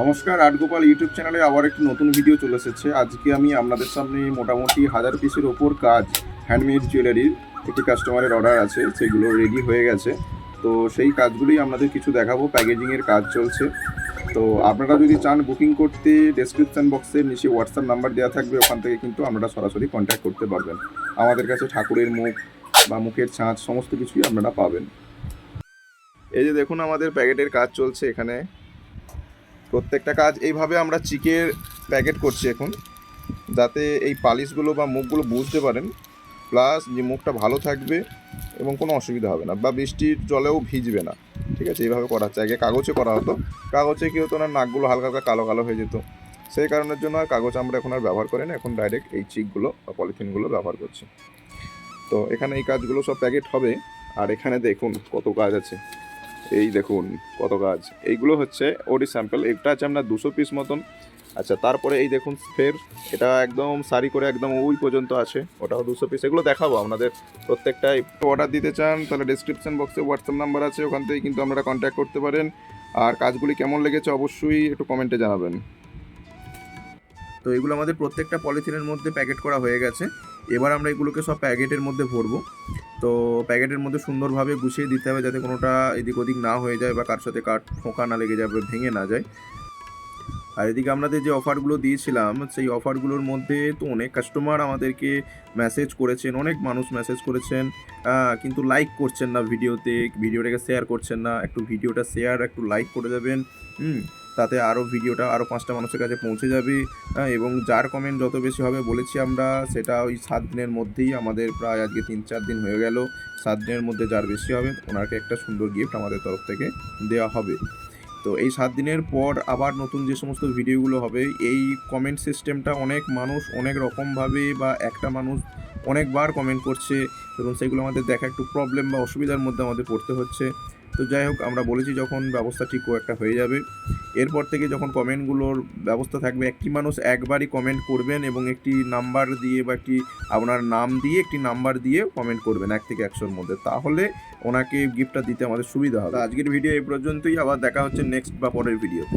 নমস্কার আর্টগোপাল ইউটিউব চ্যানেলে আবার একটি নতুন ভিডিও চলে এসেছে। আজকে আমি আপনাদের সামনে মোটামুটি হাজার পিসের ওপর কাজ হ্যান্ডমেড জুয়েলারির একটি কাস্টমারের অর্ডার আছে, সেগুলো রেডি হয়ে গেছে। তো সেই কাজগুলোই আপনাদের কিছু দেখাবো প্যাকেজিংয়ের কাজ চলছে। তো আপনারা যদি চান বুকিং করতে ডেসক্রিপশন বক্সের নিচে হোয়াটসঅ্যাপ নাম্বার দেওয়া থাকবে, ওখান থেকে কিন্তু আপনারা সরাসরি কন্ট্যাক্ট করতে পারবেন। আমাদের কাছে ঠাকুরের মুখ বা মুখের ছাঁচ, সমস্ত কিছুই আপনারা পাবেন। এই যে দেখুন, আমাদের প্যাকেটের কাজ চলছে এখানে। প্রত্যেকটা কাজ এইভাবে আমরা চিকের প্যাকেট করছি এখন, যাতে এই পালিশগুলো বা মুখগুলো বুঝতে পারেন। প্লাস যে মুখটা ভালো থাকবে এবং কোনো অসুবিধা হবে না, বা বৃষ্টির জলেও ভিজবে না, ঠিক আছে? এইভাবে করা হচ্ছে। আগে কাগজে করা হতো। কাগজে কী হতো না, নাকগুলো হালকা হালকা কালো কালো হয়ে যেত। সেই কারণের জন্য আর কাগজ আমরা এখন আর ব্যবহার করি না। এখন ডাইরেক্ট এই চিকগুলো বা পলিথিনগুলো ব্যবহার করছি। তো এখানে এই কাজগুলো সব প্যাকেট হবে। আর এখানে দেখুন কত কাজ আছে। এই দেখুন কত কাজ এইগুলো হচ্ছে ওডি স্যাম্পল এটা আছে আপনার দুশো পিস মতন। আচ্ছা তারপরে এই দেখুন ফের এটা একদম সারি করে একদম ওই পর্যন্ত আছে। ওটাও দুশো পিস এগুলো দেখাবো আপনাদের প্রত্যেকটাই। অর্ডার দিতে চান, তাহলে ডিসক্রিপশন বক্সে হোয়াটসঅ্যাপ নাম্বার আছে, ওখান থেকে কিন্তু আপনারা কন্ট্যাক্ট করতে পারেন। আর কাজগুলি কেমন লেগেছে অবশ্যই একটু কমেন্টে জানাবেন। তো এগুলো আমাদের প্রত্যেকটা পলিথিনের মধ্যে প্যাকেট করা হয়ে গেছে। এবার আমরা এগুলোকে সব প্যাকেটের মধ্যে ভরবো। তো প্যাকেটের মধ্যে সুন্দরভাবে গুছিয়ে দিতে হবে যাতে কোনোটা এদিক ওদিক না হয়ে যায় বা কার সাথে কাঠ ঠোকা না লেগে যাবে ভেঙে না যায়। আর এদিকে আপনাদের যে অফারগুলো দিয়েছিলাম, সেই অফারগুলোর মধ্যে তো অনেক কাস্টমার আমাদেরকে মেসেজ করেছেন, অনেক মানুষ মেসেজ করেছেন কিন্তু লাইক করছেন না ভিডিওতে, ভিডিওটাকে শেয়ার করছেন না, একটু ভিডিওটা শেয়ার একটু লাইক করে দেবেন হুম। তাতে আরও ভিডিওটা আরও পাঁচটা মানুষের কাছে পৌঁছে যাবে। হ্যাঁ, এবং যার কমেন্ট যত বেশি হবে বলেছি আমরা সেটা ওই সাত দিনের মধ্যেই আমাদের প্রায় আজকে তিন চার দিন হয়ে গেল। সাত দিনের মধ্যে যার বেশি হবে ওনাকে একটা সুন্দর গিফট আমাদের তরফ থেকে দেওয়া হবে। তো এই সাত দিনের পর আবার নতুন যে সমস্ত ভিডিওগুলো হবে এই কমেন্ট সিস্টেমটা অনেক মানুষ অনেক রকমভাবে বা একটা মানুষ অনেকবার কমেন্ট করছে। এবং সেগুলো আমাদের দেখা একটু প্রবলেম বা অসুবিধার মধ্যে আমাদের পড়তে হচ্ছে। তো যাই হোক, আমরা বলেছি যখন ব্যবস্থা ঠিক একটা হয়ে যাবে। এরপর থেকে যখন কমেন্টগুলোর ব্যবস্থা থাকবে, একটি মানুষ একবারই কমেন্ট করবেন এবং একটি নাম্বার দিয়ে বা একটি আপনার নাম দিয়ে একটি নাম্বার দিয়ে কমেন্ট করবেন এক থেকে একশোর মধ্যে। তাহলে ওনাকে গিফটটা দিতে আমাদের সুবিধা হবে। আজকের ভিডিও এই পর্যন্তই। আবার দেখা হচ্ছে নেক্সট বা পরের ভিডিওতে